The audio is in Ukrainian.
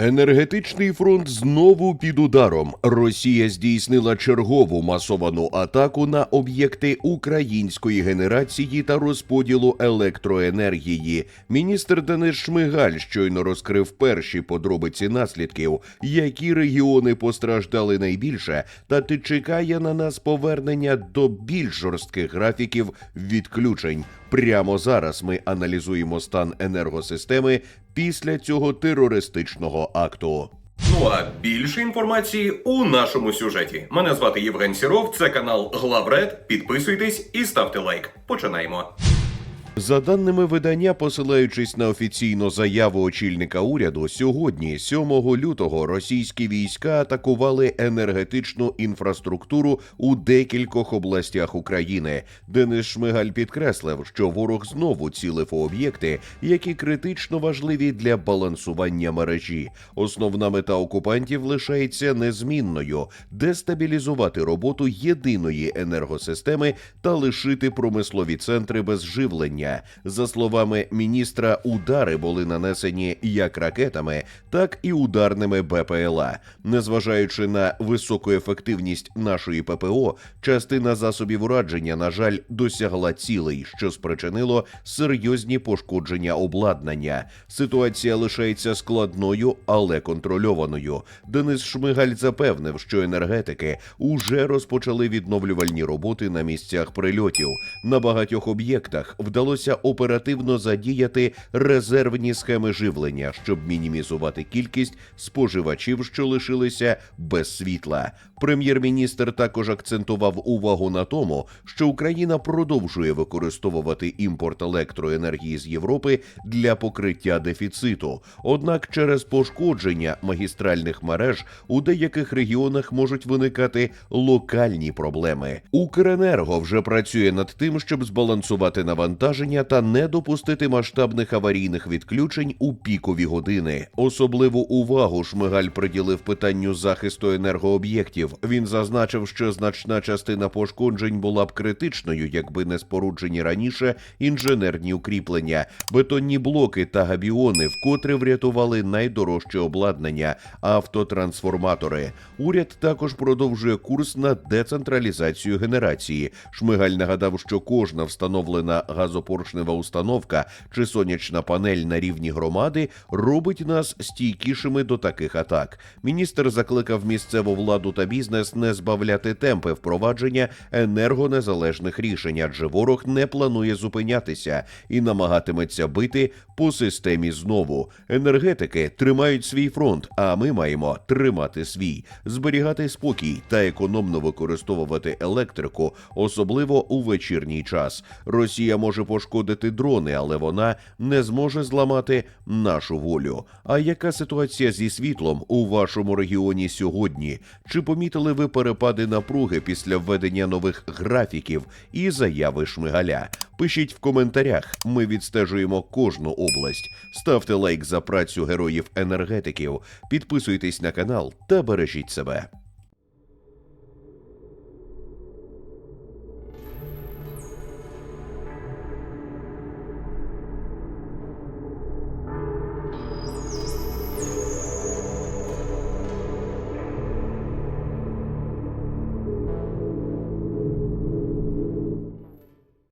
Енергетичний фронт знову під ударом. Росія здійснила чергову масовану атаку на об'єкти української генерації та розподілу електроенергії. Міністр Денис Шмигаль щойно розкрив перші подробиці наслідків, які регіони постраждали найбільше, та ти чекає на нас повернення до більш жорстких графіків відключень. Прямо зараз ми аналізуємо стан енергосистеми після цього терористичного акту. Ну а більше інформації у нашому сюжеті. Мене звати Євген Сіров, це канал Главред. Підписуйтесь і ставте лайк. Починаємо. За даними видання, посилаючись на офіційну заяву очільника уряду, сьогодні, 7 лютого, російські війська атакували енергетичну інфраструктуру у декількох областях України. Денис Шмигаль підкреслив, що ворог знову цілив у об'єкти, які критично важливі для балансування мережі. Основна мета окупантів лишається незмінною дестабілізувати роботу єдиної енергосистеми та лишити промислові центри без живлення. За словами міністра, удари були нанесені як ракетами, так і ударними БПЛА. Незважаючи на високу ефективність нашої ППО, частина засобів ураження, на жаль, досягла цілей, що спричинило серйозні пошкодження обладнання. Ситуація лишається складною, але контрольованою. Денис Шмигаль запевнив, що енергетики уже розпочали відновлювальні роботи на місцях прильотів. На багатьох об'єктах вдалося оперативно задіяти резервні схеми живлення, щоб мінімізувати кількість споживачів, що лишилися без світла. Прем'єр-міністр також акцентував увагу на тому, що Україна продовжує використовувати імпорт електроенергії з Європи для покриття дефіциту. Однак через пошкодження магістральних мереж у деяких регіонах можуть виникати локальні проблеми. Укренерго вже працює над тим, щоб збалансувати навантаження та не допустити масштабних аварійних відключень у пікові години. Особливу увагу Шмигаль приділив питанню захисту енергооб'єктів. Він зазначив, що значна частина пошкоджень була б критичною, якби не споруджені раніше інженерні укріплення, бетонні блоки та габіони, вкотре врятували найдорожче обладнання автотрансформатори. Уряд також продовжує курс на децентралізацію генерації. Шмигаль нагадав, що кожна встановлена газопоршнева установка чи сонячна панель на рівні громади робить нас стійкішими до таких атак. Міністр закликав місцеву владу та бізнес не збавляти темпи впровадження енергонезалежних рішень, адже ворог не планує зупинятися і намагатиметься бити по системі знову. Енергетики тримають свій фронт, а ми маємо тримати свій, зберігати спокій та економно використовувати електрику, особливо у вечірній час. Росія може пошкодити дрони, але вона не зможе зламати нашу волю. А яка ситуація зі світлом у вашому регіоні сьогодні? Чи помітили ви перепади напруги після введення нових графіків і заяви Шмигаля? Пишіть в коментарях. Ми відстежуємо кожну область. Ставте лайк за працю героїв енергетиків, підписуйтесь на канал та бережіть себе.